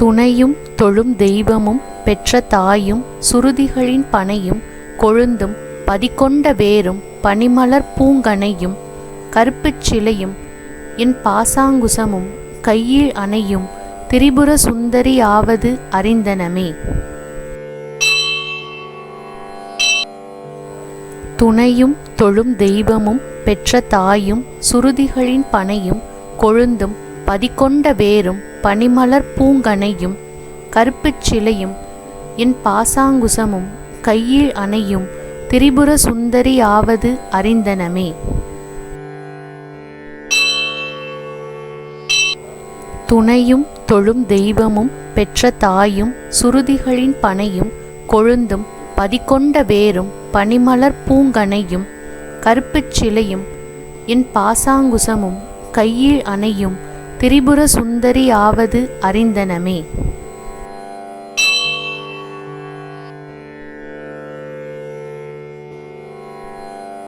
துணையும் தொழும் தெய்வமும் பெற்ற தாயும் சுருதிகளின் பனையும் கொழுந்தும் பதிக்கொண்ட வேரும் பனிமலர் பூங்கனையும் கருப்புச் சிலையும் என் பாசாங்குசமும் கையில் அணையும் திரிபுர சுந்தரி ஆவது அறிந்தனமே. துணையும் தொழும் தெய்வமும் பெற்ற தாயும் சுருதிகளின் பனையும் கொழுந்தும் பதிக்கொண்ட வேரும் பனிமலர் பூங்கனையும் கருப்புச் சிலையும் என் பாசாங்குசமும் கையில் அணையும் திரிபுர சுந்தரி ஆவது அறிந்தனமே. துணையும் தொழும் தெய்வமும் பெற்ற தாயும் சுருதிகளின் பனையும் கொழுந்தும் பதிக்கொண்ட வேரும் பனிமலர் பூங்கனையும் கருப்புச் சிலையும் என் பாசாங்குசமும் கையில் அணையும் திரிபுர சுந்தரி ஆவது அறிந்தனமே.